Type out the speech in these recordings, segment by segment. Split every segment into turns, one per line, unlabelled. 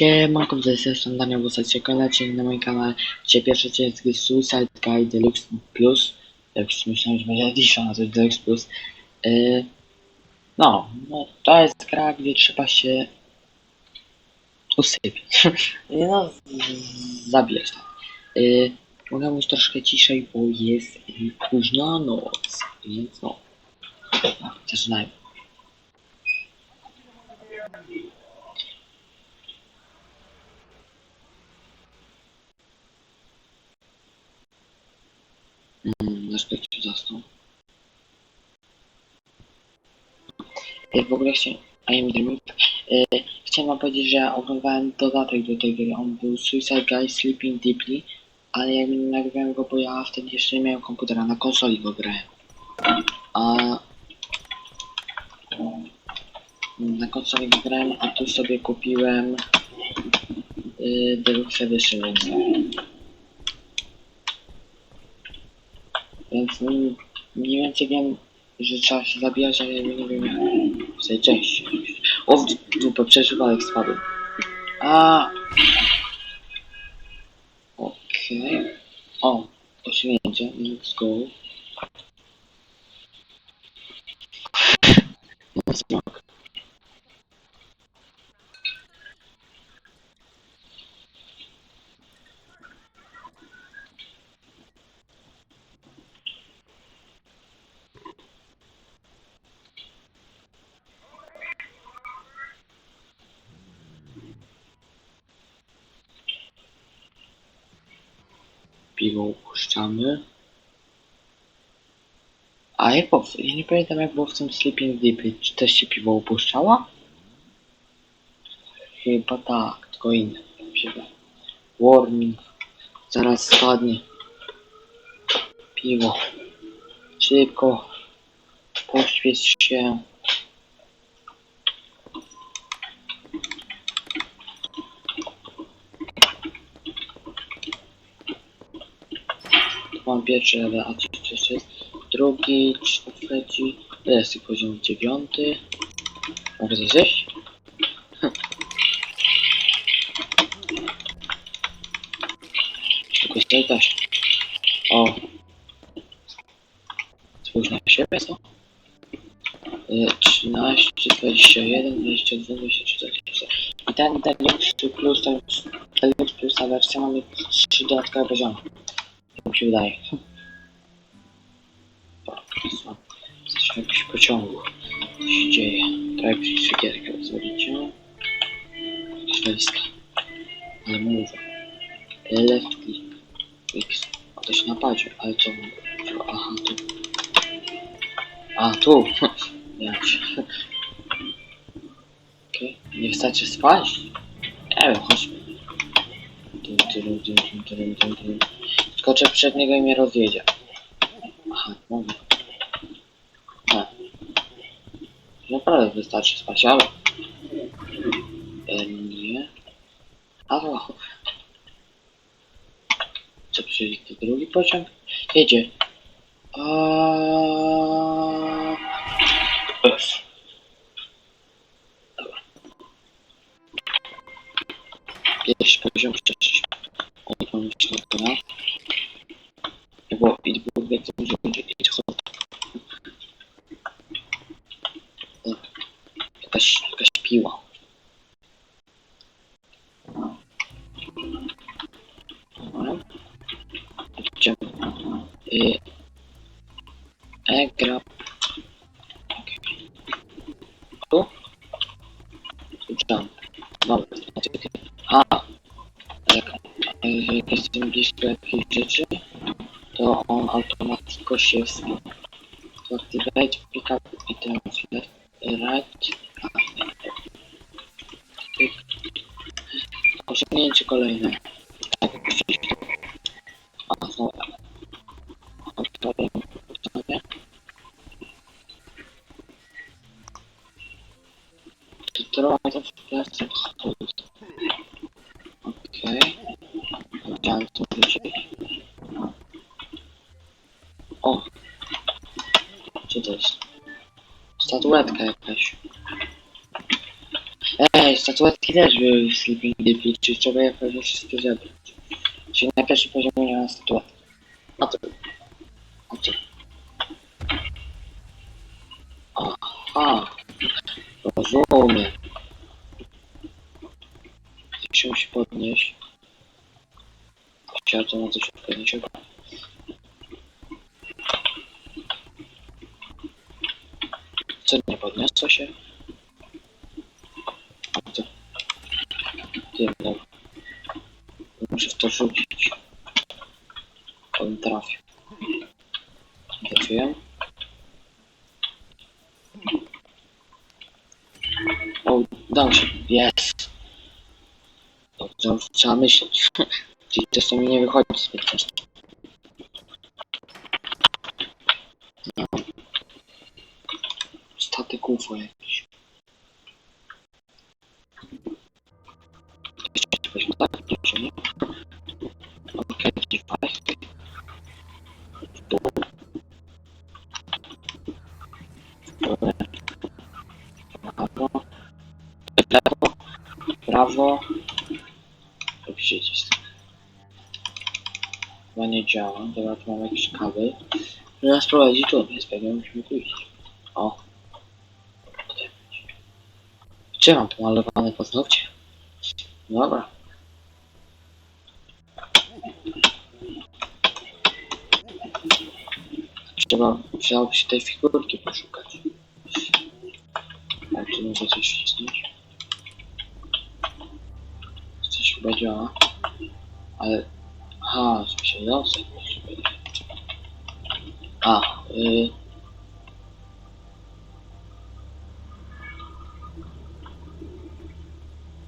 Siemanko, jest jestem Daniel Wosacek, kanalcie na moim kanale, gdzie pierwszy odcinek jest Suicide Guy Deluxe Plus. Jak myślałem, że będzie Edition, a to Deluxe Plus. Yy, no, no, to jest gra, gdzie trzeba się usypiać. Yy, no, z- zabijać tam. Yy, mogę mówić troszkę ciszej, bo jest późna noc, więc no. Zaczynajmy. Mm, gościu zasnął. Jak w ogóle chciałem... A ja mi dreaming. E, chciałem wam powiedzieć, że oglądałem dodatek do tej gry. On był Suicide Guy Sleeping Deeply, ale jak nie nagrywałem go, bo ja wtedy jeszcze nie miałem komputera, na konsoli go grałem. A... Na konsoli go grałem, a tu sobie kupiłem... Yy, Deluxe Edition. Więc mniej, mniej więcej wiem, że trzeba się zabijać, ale nie wiem w tej części. O, dupę, przeżywalek spadł. A. Okej. O, osiągnięcie, let's go. No, Piwo upuszczamy. A jak było, ja nie pamiętam jak było w tym Sleeping Deeply. Czy też się piwo upuszczała? Chyba tak, tylko inne. Warning. Zaraz spadnie. Piwo. Szybko. Pośpiesz się. Level, a co jeszcze jest? Drugi, trzeci, to jest poziom dziewiąty. Mogę coś zjeść? Tylko też. O. Spójrz na siebie, co? Y, 13, 21, 22, 24. I ten Deluxe Plus, ten Deluxe Plus ta wersja mamy 3 dodatkowe poziomy. Tak mi się wydaje. Tak. Jesteśmy w jakimś pociągu. Co się dzieje? Trochę przy cukierkę pozwolicie. Walizka. Ale mówię. Left click. X. A się napadzie, ale co? Aha, tu. A, tu. Się. Okej. Nie chcecie spać? Nie wiem, chodźmy. Tu, tu, tu, tu, tu, tu, tu. Skoczę przed niego i mnie rozjedzie. Aha, mogę. A. Naprawdę wystarczy spać, ale... E, nie. Alo. Co, przyjdzie to drugi pociąg? Jedzie. Uf. Dobra. Pierwszy poziom przeszliśmy. On pomyślał teraz. Bo więcej, że będzie i chodź. Jakaś, jakaś piła. Idziemy. Y, E-gra. Okej. Tu? Jump. Dobra, a, e, jak jestem blisko jakiejś rzeczy, to on automatycznie się wspiera. To activate, pick up items left, right. Osiągnięcie kolejne. Tak. A, dobra. Odpalę pytanie. To trochę w pracy. Okej. Chciałem to wrócić. Co to jest? Statuetka jakaś. Ej, statuetki też były w Sleeping Deeply, czyli trzeba je pewnie wszystkie zebrać. Czyli na pierwszym poziomie nie ma statuetek. A to... A co? Aha. Rozumiem. Ktoś się musi podnieść. Chciałem to na coś odpowiedzieć. Co nie podniosło się? Wiem, dobra. Muszę w to rzucić. To bym trafił. Trafiłem? O, dał się. Jest. To, to trzeba myśleć. Czyli czasami nie wychodzi zbyt często. No. Statek UFO jakiś. Jeszcze coś tak? Czy nie? Okej, okay, Tu. Dobra. Prawo. Lewo. Prawo. To przycisk. Chyba nie działa. Dobra, tu mam jakiś kabel. Nas prowadzi tu, więc pewnie musimy tu iść. O. Gdzie mam pomalowane paznokcie? Dobra. Trzeba, przydałoby się tej figurki poszukać. Ale tu muszę coś wcisnąć. Coś chyba działa. Ale... Aha, żeby się dostać. A, y...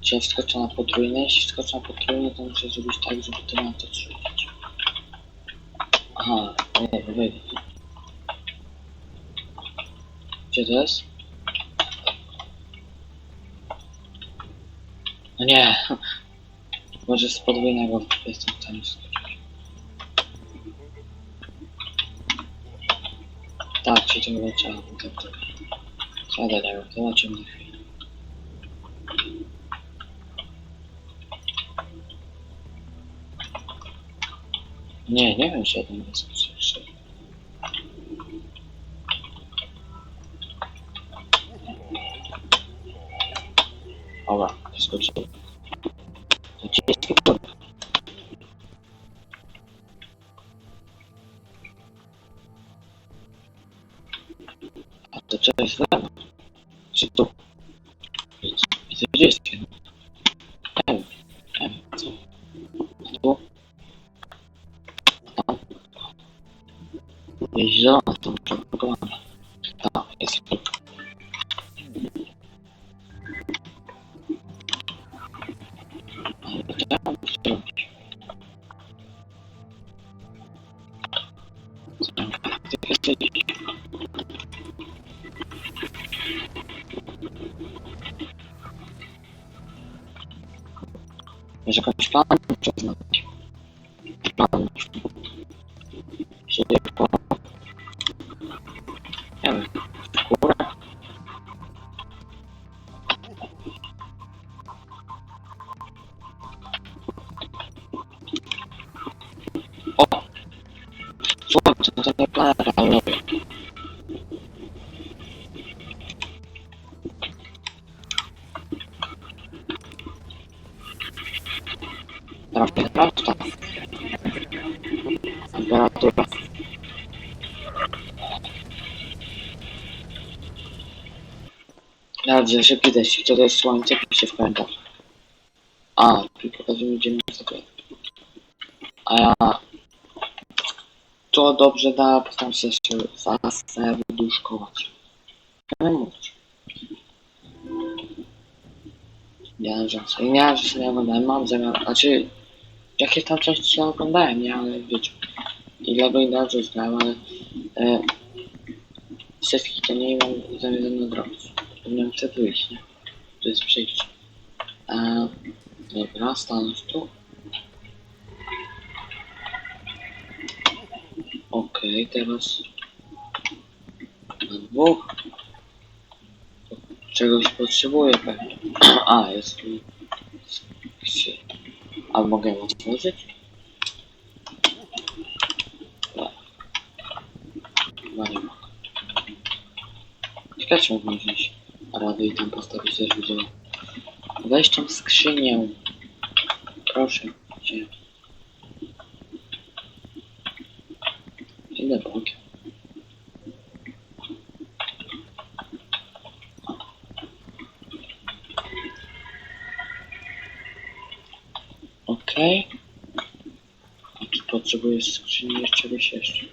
Czy ja wskoczę na potrójne? Jeśli wskoczę na potrójne, to muszę zrobić tak, żeby to na to rzucić. Aha, nie, nie wejdę. tu. Gdzie to jest? No nie. Może z podwójnego jestem w stanie skoczyć. Tak, trzeciego trzeba było tak zrobić. Trzeba nie wiem, zobaczymy za chwilę. Nie, nie wiem, czy jeden jest jeszcze. Dobra, skoczyłem. To w lewo? Czy tu? chestnut Trafię prosto. Temperatura. Dobrze, szybki deszcz. To jest słońce? Piszcie w komentarzach. A, tu pokazuje gdzie sekret. A ja... To dobrze da, postaram się jeszcze zaserduszkować. Nie mówić. Ja, że sobie nie, że sobie oglądałem, mam zamiar, znaczy jakie tam części oglądałem, nie, ale wiecie, ile by dobrze znałem, ale e, wszystkich to nie mam zamiar nadrobić. Powinienem chcę iść, nie? To jest przejście. E, dobra, stanąć tu. Okej, teraz na dwóch. Czegoś potrzebuję pewnie. A, jest tu. A mogę ją otworzyć? Chyba nie mogę. Ciekawe czy mogę wziąć radę i tam postawić też widziałem. Weź tą skrzynię. Proszę cię. Ile bogiem? Okej. A czy potrzebuję skrzyni jeszcze czegoś jeszcze?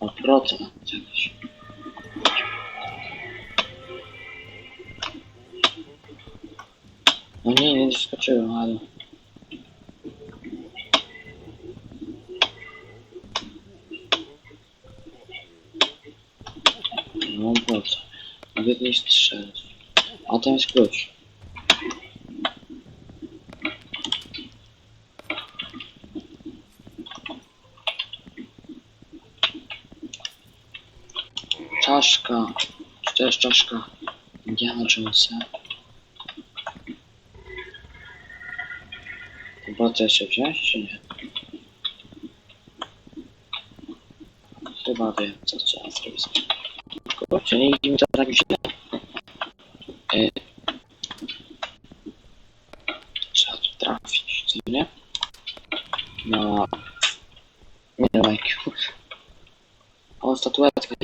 O procent czegoś. No nie, nie skoczyłem, ale... No po co? Mogę nie strzelać. A tam jest klucz. Czaszka. Czy to jest czaszka Indiana Jonesa? Chyba to jeszcze wziąć, czy nie? Chyba wiem, co trzeba zrobić. Kurczę, nie idzie mi to tak źle. E, trzeba tu trafić, co nie? No... Nie wiem, IQ. O, statuetka.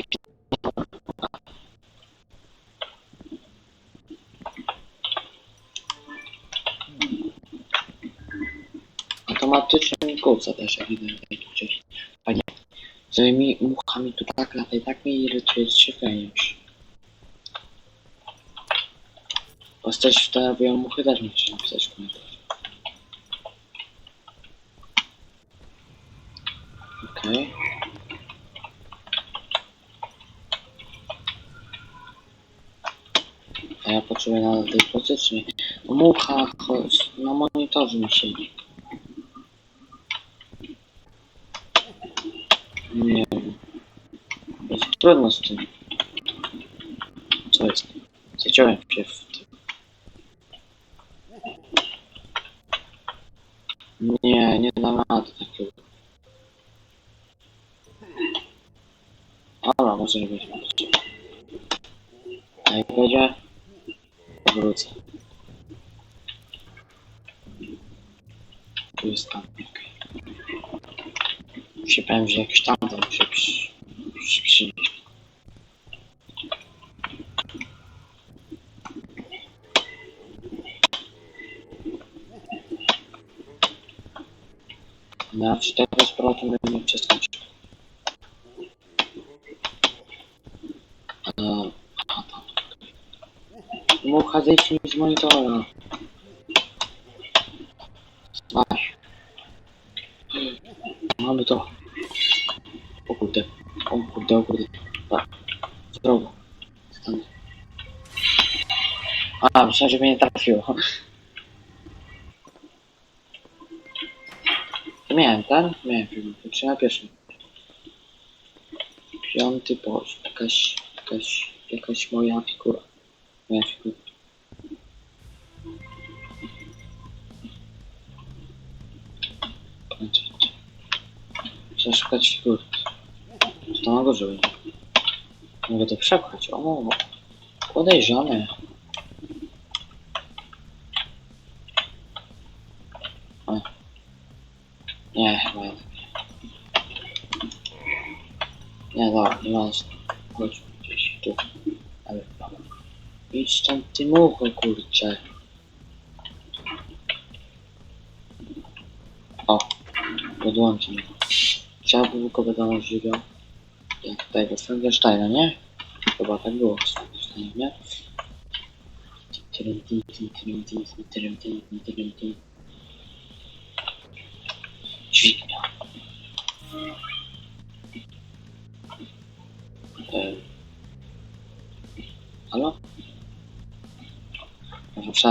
Automatycznie mi tu wcześniej. Panie, z tymi muchami tu tak lata i tak mnie irytuje, że się już. Postać w terapię muchy też nie chcę napisać w komentarzu. Okej. A ja potrzebuję nadal tej pozycji. Mucha, chodź, na monitorze mi siedzi. Nie wiem. Jest trudno z tym. Co jest? Zaciąłem się w tym. Nie, nie dam rady takiego. Ale może nie Się powiem, że jakiś tam tam przy, przynieść. Na czy tego z powrotem będę mógł przeskoczyć. Eee. Mucha, zejdź mi z monitora. Masz. Mamy to. O kurde. O kurde, o kurde. Tak. Zdrowo. Stąd. A, myślałem, że mnie nie trafiło. Miałem, tak? Miałem film. To trzeba na. Piąty poziom. Jakaś, jakaś, jakaś moja figura. Moja figura. Muszę szukać figur. Co to na górze będzie? Mogę to przepchać. O, podejrzane. O. Nie, chyba jednak nie. Nie, dobra, nie ma Chodź gdzieś tu. Ale dobra. Idź tam ty mucho, kurczę. O, podłączę mnie. Chciałbym go wiadomo żywioł. Jak tego Frankensteina, nie? Chyba tak było w Frankensteinie, nie? Tyrym, ty, ty, tyrym, ty, ty, tyrym, ty, ty, tyrym,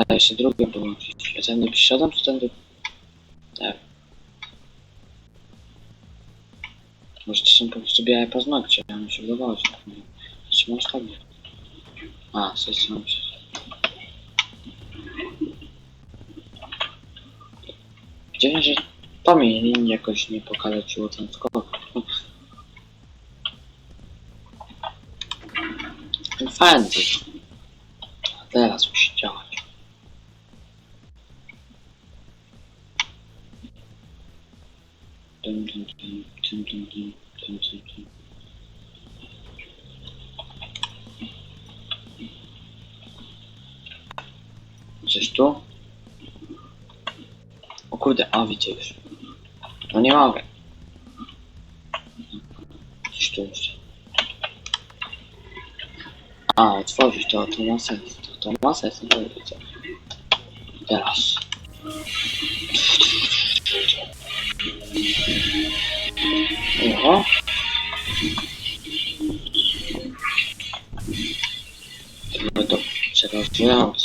trzeba jeszcze drugie połączyć. Ja tędy przyszedłem, czy. Tak. Może to są po prostu białe paznokcie, ja mi się wydawało, tak nie. Czy masz tak? A, sesją się. Dziwne, że to mi jakoś nie pokaleczyło ten skok. Fajny. Teraz Coś tu? O kurde, a widzę już. No nie mogę. Coś tu jeszcze. A, otworzyć to, to ma sens. To, to ma sens, to widzę. Teraz. Oho. To to.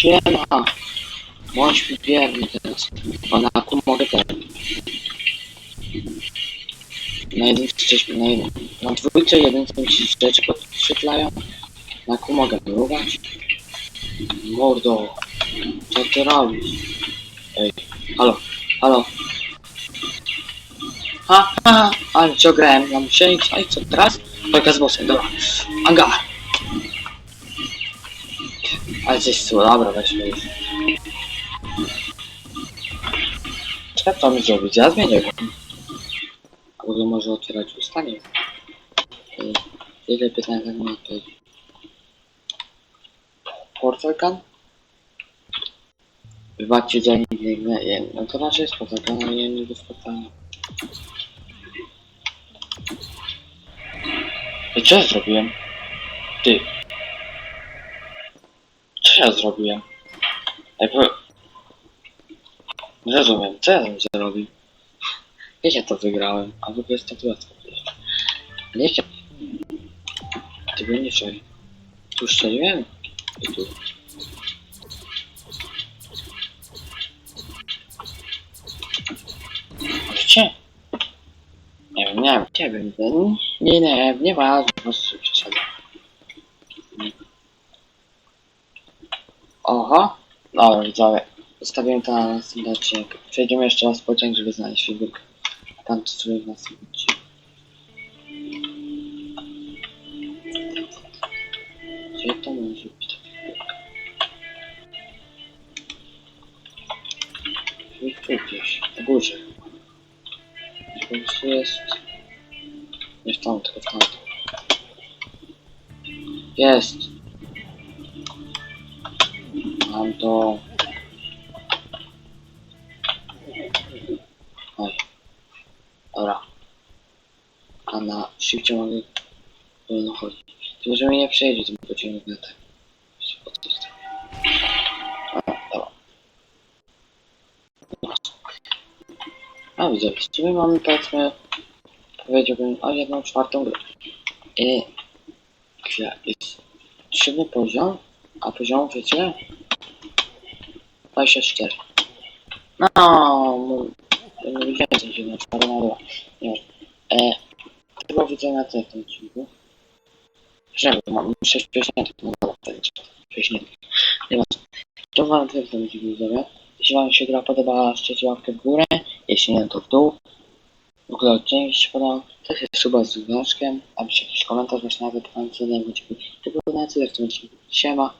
Siema! Bądź mi wierny teraz. Panaku mogę teraz. Na jednym wcześniej, na jednym. Na dwójce jeden ci rzeczy podświetlają. Na ku mogę próbować. Mordo, co ty robisz? Ej, halo, halo. Ha, ha, ale co grałem, ja muszę iść, a i co teraz? Walka z bossem, dobra. Angar. Ale gdzieś tu, no dobra, weźmy już. Trzeba to mi zrobić, ja zmienię go. Albo może otwierać usta, nie. Ile pytań na mnie to Portal Gun? Wybaczcie za nie wiem, no to raczej jest portal gun, ale ja nie wyskoczę. I co zrobiłem? Ty. Co ja zrobiłem? Ej, po... Nie rozumiem, co ja tam zrobił? Ja to wygrałem, a w ogóle jest łatwo. Nie chciał. Ty by nie czaj. Tu strzeliłem? I tu. Gdzie? Nie wiem, nie wiem, gdzie bym ten. Nie, nie, nie ważne, po prostu przeszedłem. Oho, dobra, widzowie. Zostawiłem to na następny odcinek. Przejdziemy jeszcze raz pociąg, żeby znaleźć figurkę. Tam to sobie w następnym odcinku. Gdzie to może być ta figurka? Tu gdzieś, na górze. Po prostu jest... Nie w tą, tylko w tamtą. Jest! Mam to... Oj. Dobra. A na shifcie mogę wolno chodzić. Tylko, że mnie nie przejdzie tym pociągiem tak. Po tej stronie. Dobra. A widzę, w sumie mamy powiedzmy, powiedziałbym, o jedną czwartą grę. I jest siódmy poziom, a poziom wiecie? 24. No, mu- nie więcej siódma czwarta na dwa. Nie wiem. E, chyba widzę na co tym odcinku. Że mam 6 piosenek, no dobra, piosenek. Nie ma co. To wam tym odcinku widzowie. Jeśli wam się gra podobała, strzelcie łapkę w górę. Jeśli nie, to w dół. W ogóle odcinek się podobał. To jest suba z dzwoneczkiem. A jakiś komentarz właśnie nawet na co nie to było na tyle w tym odcinku. Siema.